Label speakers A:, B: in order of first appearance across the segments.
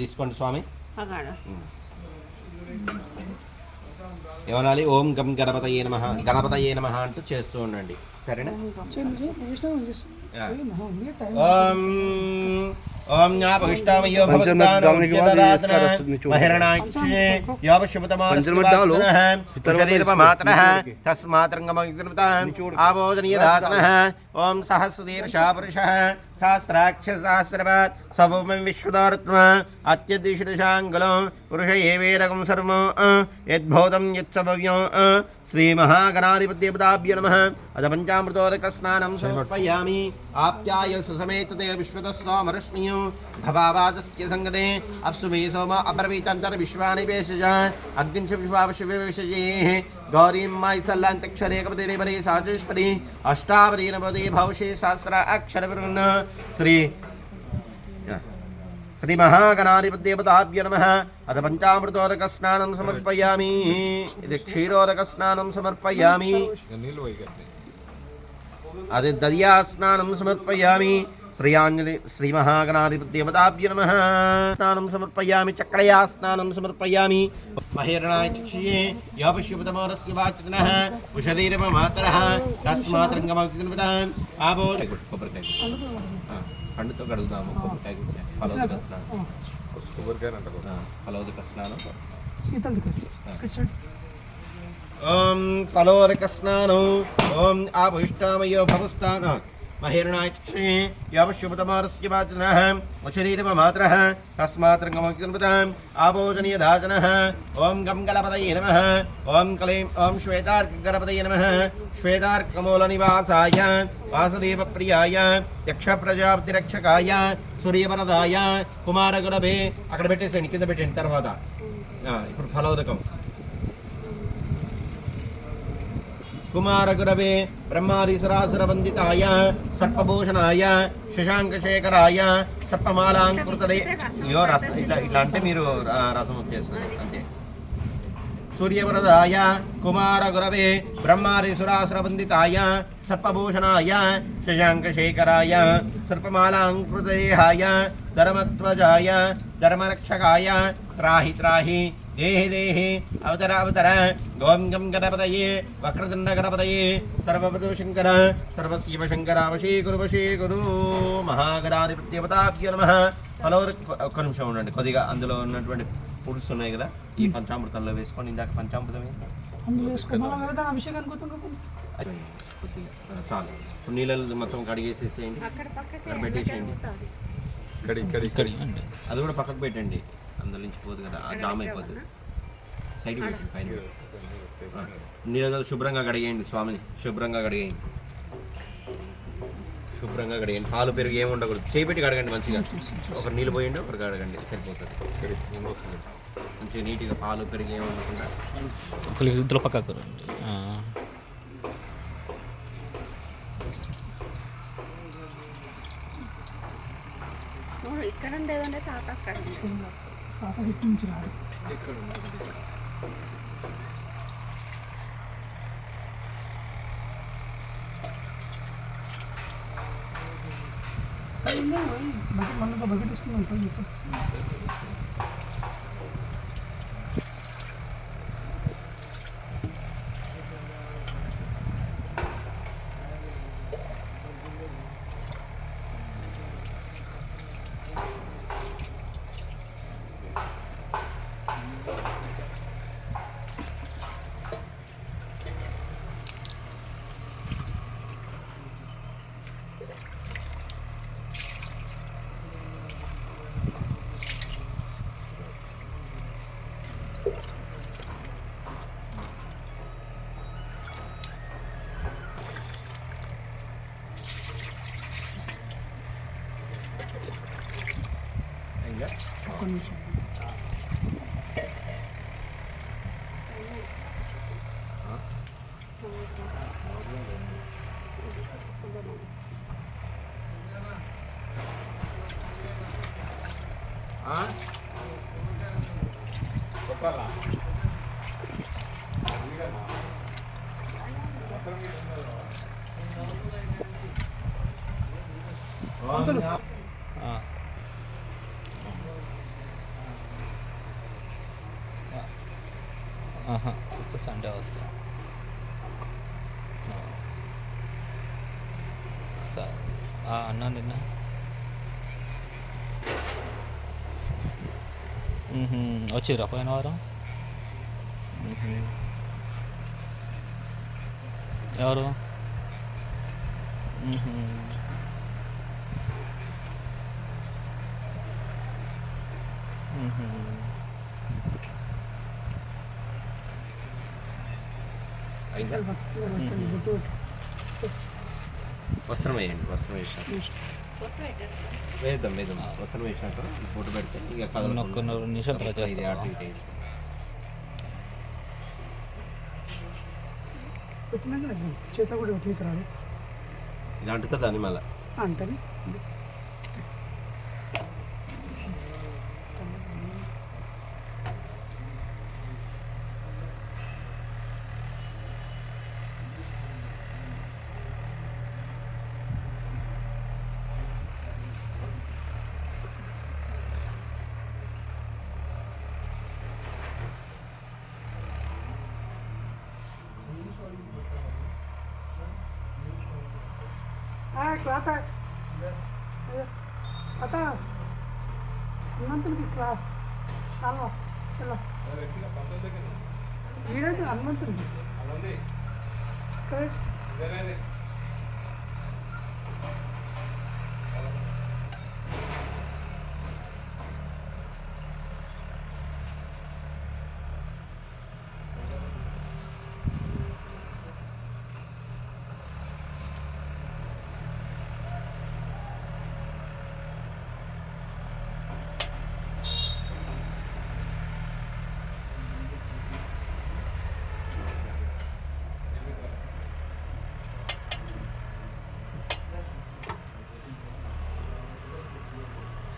A: తీసుకోండి స్వామి.
B: అగాడ.
A: ఏమనాలి? ఓం గం గణపతయే నమ. గణపతయే నమ అంటూ చేస్తూ ఉండండి. సరేనా. ఓం ओम नापहिष्टामयो
C: भवतानो महिरणाक्षे यावशुभतमानस्तुवात्मनः शरीरपमात्रः तस्मात्रङ्गमग्निर्मताम् आबोधनीयधातनः ॐ सहस्रतीर्षापुरुषः
A: सहस्राक्षसहस्रपात्
C: सभूमं विश्वदारुत्म
A: अत्यद्विषदशाङ्गुलं पुरुष एवेदकं सर्वो यद्भूतं यत्सभव्यो శ్రీ సహస్రపాత్ సభూమి విశ్వదారుత్మ నమ అద పంచామృతోదక స్నానం సమర్పయామి ఆప్యాయ సుసమేతతే విశ్వత విశ్వతస్వామరశ్మియం భవావాదస్య సంగతే అప్సు మే సోమ అబ్రవీతంతర విశ్వాని వేషజ అగ్నించ విశ్వావశివే గౌరీం మైసల్లాంతక్షరేకపదే దేవదే సాచేశ్వరి అష్టావదే నవదే భవషే సహస్ర అక్షర శ్రీ శ్రీ మహాగణాధిపత్యేవతాభ్య నమ అత పంచామృతోదక స్నానం సమర్పయామి. ఇది క్షీరోదక స్నానం సమర్పయామి. అది దర్యా స్నానం సమర్పయామి. శ్రీయాంజలి శ్రీ నమ స్నానం సమర్పయామి చక్రయా స్నానం సమర్పయామి. మహిరణాయ చక్షుయే యోపశ్యుపతమోరస్య వాచితనః ఉషధీరమమాతరः తస్మాత్రంగమగ్నిపదాం ఆబో కొబ్బరికాయ పండుతో కడుగుతాము కొబ్బరికాయ ఫలవదక స్నానం. ఆ, ఫలవదక స్నానం. ఓం ఫలోదక స్నానం. ఓం ఆభుష్టామయో భవస్థాన. మహిరణాక్షే యావశుభతమారస్య వాచనః వశరీరమమాత్రः తస్మాత్రంగమగ్నిపదాం ఆభోజనీయదాచనः ఓం గం గణపతయే నమः. ఓం కలైం ఓం శ్వేతార్కగణపతయే నమः. శ్వేతార్కమూలనివాసాయ వాసుదేవప్రియాయ యక్షప్రజాపతిరక్షకాయ సూర్యవరదాయ కుమారగుణభే అక్కడ పెట్టేసేయండి కింద పెట్టండి తర్వాత. ఇప్పుడు ఫలోదకం. కుమారగురవే బ్రహ్మాదిసురాసురవందితాయ సర్పభూషణాయ శశాంకశేఖరాయ సర్పమాలాంకృతదే అయ్యో ఇట్లా ఇట్లా అంటే మీరు రసం వచ్చేస్తుంది అంతే. సూర్యవరదాయ కుమారగురవే బ్రహ్మాదిసురాసురవందితాయ సర్పభూషణాయ శశాంకశేఖరాయ సర్పమాలాంకృతదేహాయ ధర్మధ్వజాయ ధర్మరక్షకాయ త్రాహి త్రాహి దేహి దేహి అవతర అవతర గోం గం గణపతయే వక్రదండ గణపతయే సర్వపదో శంకర సర్వశివ శంకర వశీ గురు మహాగణాధిపత్యవతాభ్య నమ హలో ఒక్క నిమిషం ఉండండి కొద్దిగా అందులో ఉన్నటువంటి ఫుడ్స్ ఉన్నాయి కదా ఈ పంచామృతంలో వేసుకోండి ఇందాక పంచామృతం చాలు. ఇప్పుడు నీళ్ళలో మొత్తం కడిగేసేసేయండి.
B: అక్కడ పక్కకి
A: అక్కడ పెట్టేసేయండి. అది కూడా పక్కకు పెట్టండి. అందులో నుంచి పోదు కదా ఆ జామ్ అయిపోతుంది సైడ్ పెట్టండి పైన. నీళ్ళతో శుభ్రంగా కడిగేయండి స్వామిని శుభ్రంగా కడిగేయండి. శుభ్రంగా కడిగండి పాలు పెరుగు ఏమి ఉండకూడదు. చేపెట్టి కడగండి మంచిగా. ఒకరు నీళ్ళు పోయండి ఒకరు కడగండి. సరిపోతుంది. మంచిగా నీట్గా పాలు పెరుగు ఏమి ఉండకుండా.
D: ఒకరికి ఇద్దరు పక్కకు
B: ఇక్కడ ఉండేదంటే తాత అక్కడ. ఉంది.
A: అయిందా
D: ఆ. ఆహా సండే వస్తా ఆ. సరే ఆ, అన్నా నిన్న వచ్చిరా పోయిన వారం. ఎవరు.
A: అయిందా? వస్త్రం వేయండి వస్త్రం వేసినాక వేద్దాం వేద్దాం. వస్త్రం వేసినాక ఫోటో పెడితే ఇక
D: ఒక్క
A: కదలకుండా
D: రెండు నిమిషాలు?
A: అటు.
C: పెట్టినాక చేత కూడా పెట్టికి రాదు.
A: ఇది అంటుతుందని మళ్ళీ
C: అంటని క్లాత్ అత హనుమంతునికి క్లాస్ చాలా చాలా ఈరోజు హనుమంతునికి కరెక్ట్
B: ఫోటో పెట్టండి
C: ఇక్కడ పెట్టలే పంతులు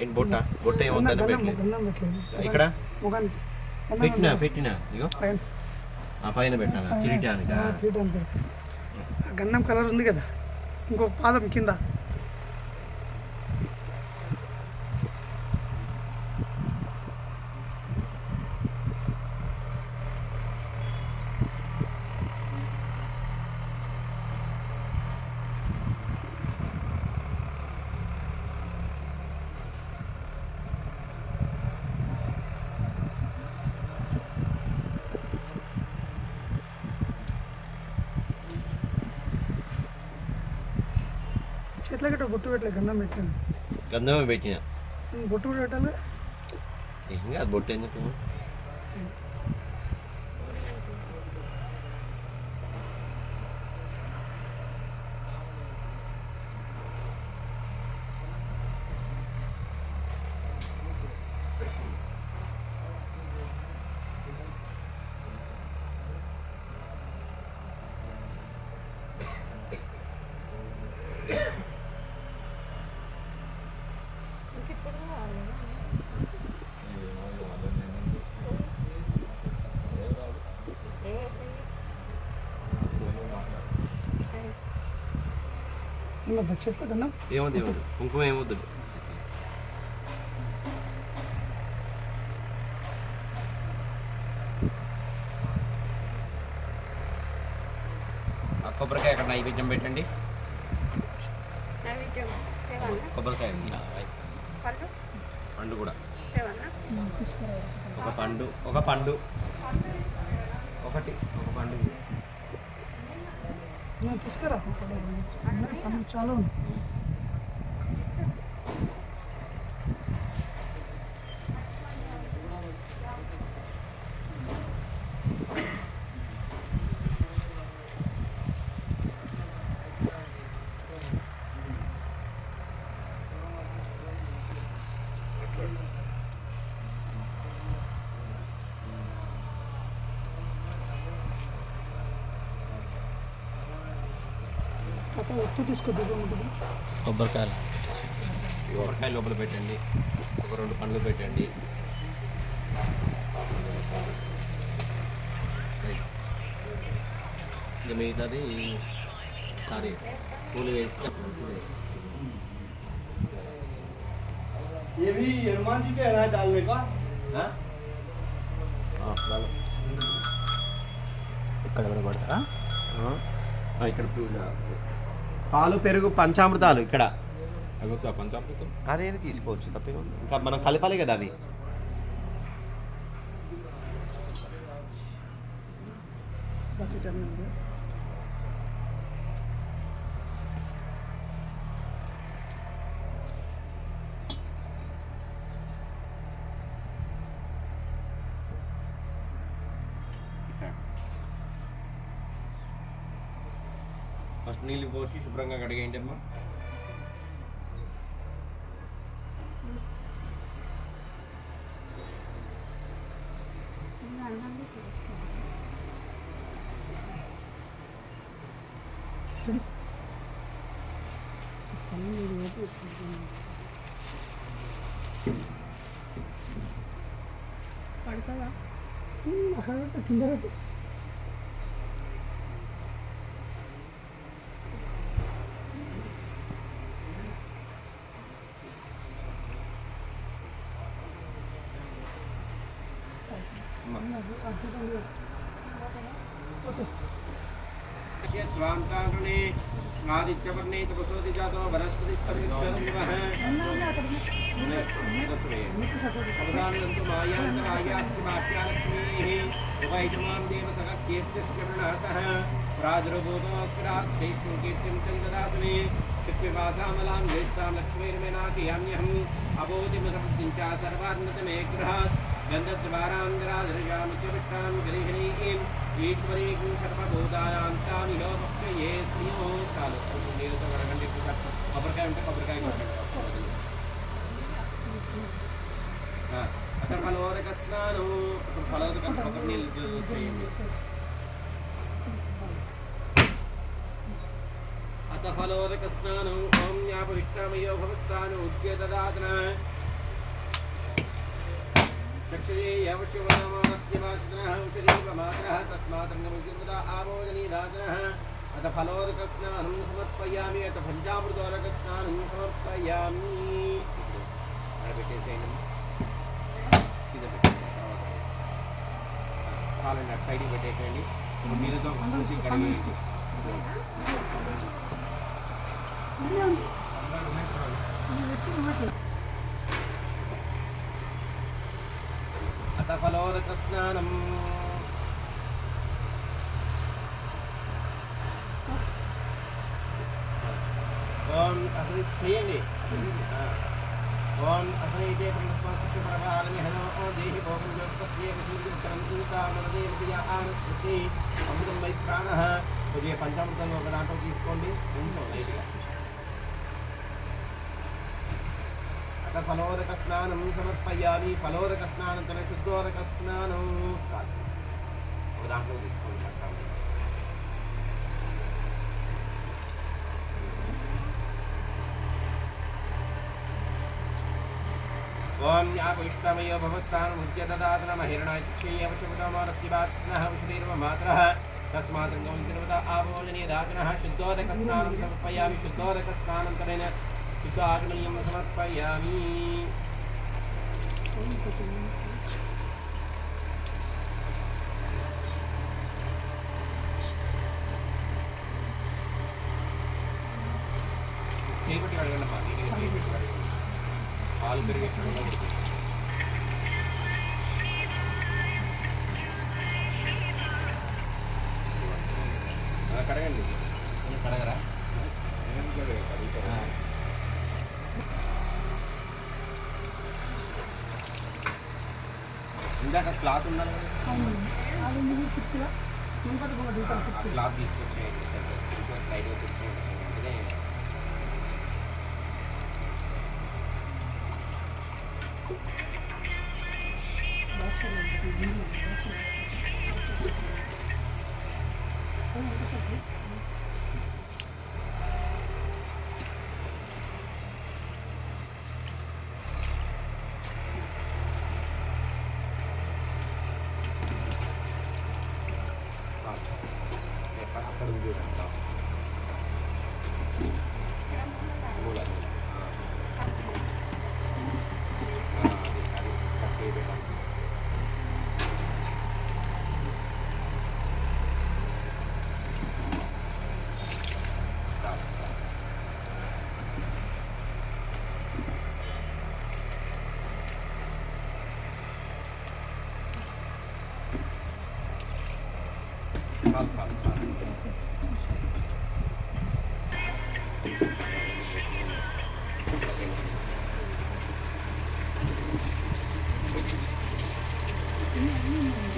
A: ఏంటి బొట్ట? బొట్ట ఏముందని
C: గన్నం
A: పెట్టలేదు
C: గన్నం పెట్టలేదు.
A: ఇక్కడ?
C: గన్నం
A: పెట్టినా పెట్టినా? ఇగో ఆ పైన. పెట్టాను? కిరీటానికా?
C: గంధం కలర్ ఉంది కదా. ఇంకొక పాదం కింద. చేతిలో గట్ట బొట్టు పెట్టలే గంధం పెట్టాను?
A: గంధమే పెట్టిన.
C: బొట్టు కూడా పెట్టాలి?
A: ఏం కాదు బొట్టు ఎందుకు?
C: ఉన్నదా చేతిలో గంధం
A: ఏముంది? ఏముంది కుంకుమ ఏమొద్దు ఆ కొబ్బరికాయ అక్కడ నైవేద్యం పెట్టండి. కొబ్బరికాయ పండు? కూడా. ఒక పండు ఒక పండు. ఒకటి ఒక పండు.
C: నేను తీసుకురా పన్ను చాలా ఉంది
D: కొబ్బరికాయలు
A: ఈ కొబ్బరికాయ లోపల పెట్టండి ఒక రెండు పండ్లు పెట్టండి ఇక మిగతాది సారీ పూలు వేస్తే
C: ये भी हनुमान जी के है डालने का
A: हाँ?
D: ఇక్కడ ఎవరు కొడతారా
A: ఆ, ఇక్కడ పాలు పెరుగు పంచామృతాలు ఇక్కడ.
E: అగొత్తా పంచామృతం.
A: అదేది తీసుకోవచ్చు తప్పే ఇంకా మనం కలపాలి కదా అవి.
C: బకెట్
A: నీళ్ళు పోసి శుభ్రంగా కడిగేయండి అమ్మా
B: పడుతుందా
C: అక్కడ పెట్టు, కింద పెట్టు.
A: ప్రాదుర్భూతోస్కరాశ్చైస్మిం కీర్తిం చందదాతునే చిత్వివాసామలాం జ్యేష్ఠాం లక్ష్మీర్మేనాకియామ్యహం అబోధిమసంచ సర్వార్ణతమే గృహాత్ గంధద్వారాంధ్రాదృశామిత్యవిష్టాం గరిహిణీం ఈశ్వరీం సర్వభూతానాం తామిహో భక్ష్యే శ్రీయో చాలు నీళ్ళతో కడగండి కొబ్బరికాయ ఉంటే కొబ్బరికాయ కొట్టండి అక్కడ ఫలోదక స్నానం అక్కడ ఫలోదక కొబ్బరి నీళ్ళు చేయండి యవశివనామాస్య వాసినః శరీరమాత్రः తస్మాత్ రంగముద్యముదా ఆమోదనీదాతనः అత ఫలోదక స్నానం సమర్పయామి అత పంచామృతోదక స్నానం సమర్పయామి ఆడ పెట్టేసేయండి కింద పెట్టేయండి తర్వాత కాలండి అటు సైడ్కి పెట్టేసేయండి ఇప్పుడు నీళ్ళతో మంచి కడిగి అత ఫలోదక స్నానం ఓం అసలు చేయండి ఓం అసనైతే బ్రహ్మస్వాస్య పరమానమి హనో ఓ దేహి భోగం యోగస్య విశుద్ధం ఇంతామనదే విద్యా ఆనస్తి అమృతం వై పంచామృతంలో ఒక దాంట్లో తీసుకోండి. కొంచెం లైట్గా ఫలోదక స్నానం సమర్పయామి ఫలోదక స్నానం తన శుద్ధోదక స్నానం చాలు ఒక దాంట్లో తీసుకోండి పంచామృతం ఓం యాపయిష్టమయ భవస్థానం ఉద్యదాతన హిరణాక్షేయవ తస్మాత్ గౌంతిర్వత ఆభోజనీయదాతనः శుద్ధోదక స్నానం సమర్పయామి శుద్ధోదక స్నానం తరేణ ఇందాక క్లాత్ ఉండాలి కదా
C: అది మీరు తిప్పిగా తిరుపతి కూడా
A: ఆ,
C: దిగుతారు
A: ఆ క్లాత్ తీసుకొచ్చేయండి కొంచెం లైట్గా కూర్చోండి అంటే ఎక్కడ అక్కడ ఉంది చూడండి క్లాత్.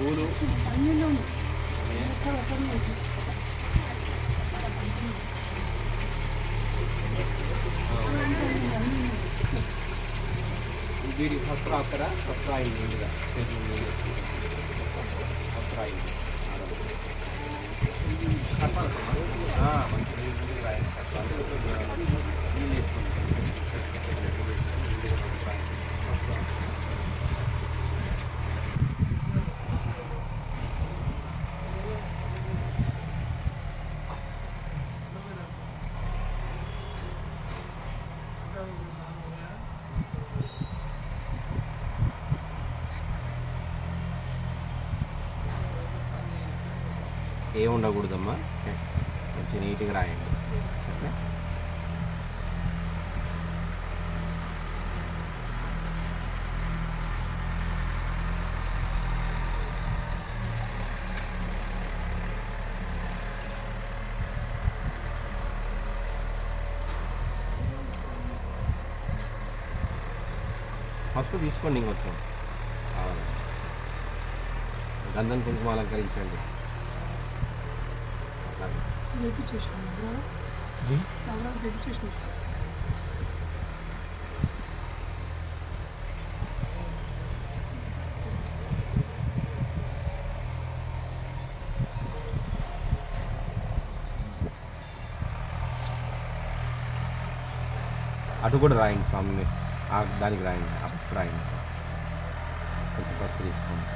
A: పూలు వీడి ఫస్ట్ రాస్తారా ఫస్ట్ రాయింది ముందుగా చేతుల ముందు ఏం ఉండకూడదమ్మా కొంచెం నీట్గా రాయండి ఓకే? ఫస్ట్ తీసుకోండి ఇంకొంచెం అవును. గంధం కుంకుమ అలంకరించండి అటు కూడా రాయండి స్వామి దానికి రాయండి అప్పుడు రాయండి. కొంచెం ఫస్ట్ తీసుకోండి.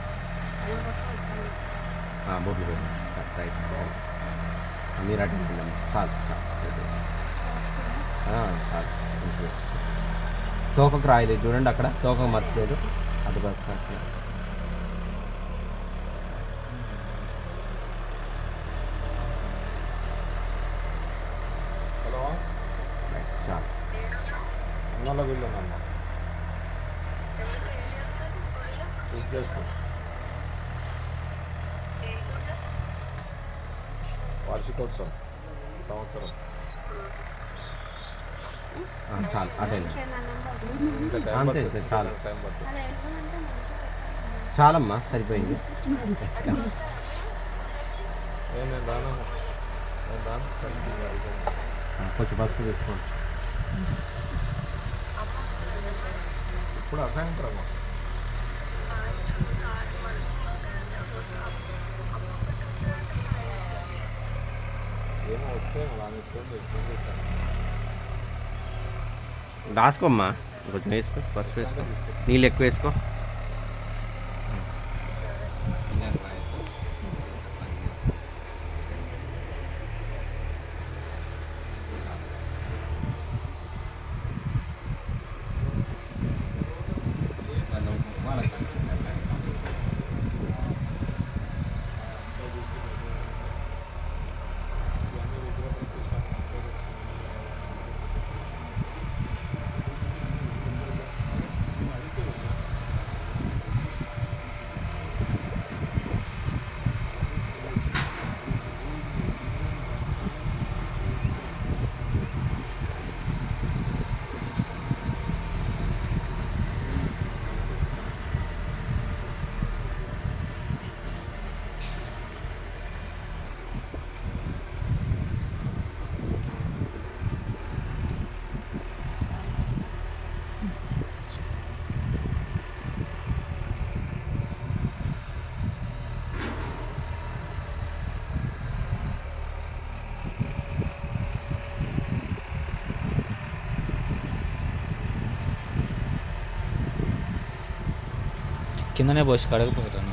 A: ఆ, బొట్లు పెట్టండి. Right right. మీరు అటెండ్ వెళ్ళండి చాలు చాలు. చాలు తోకకు రాయలేదు. చూడండి అక్కడ. తోక మర్చిపోయారు అటు పక్క అక్కడ.
E: హలో
A: రైట్ చాలు
E: అన్నలో వెళ్ళానమ్మ చేస్తాం వార్షికోత్సవం సంవత్సరం
A: ఆ, చాలు అటే
E: ఇంకా టైం
A: అంతే,
E: పడుతుంది.
A: అంతే, చాలు. చాలమ్మా సరిపోయింది. కొంచెం ఫస్ట్ తీసుకోండి.
E: ఇప్పుడు అసాయంత్రం ఏమో
A: కొంచెం వేసుకో ఫస్ట్ వేసుకో నీళ్ళు ఎక్కువ వేసుకో.
D: కిందనే పోసి కడగపోతాను.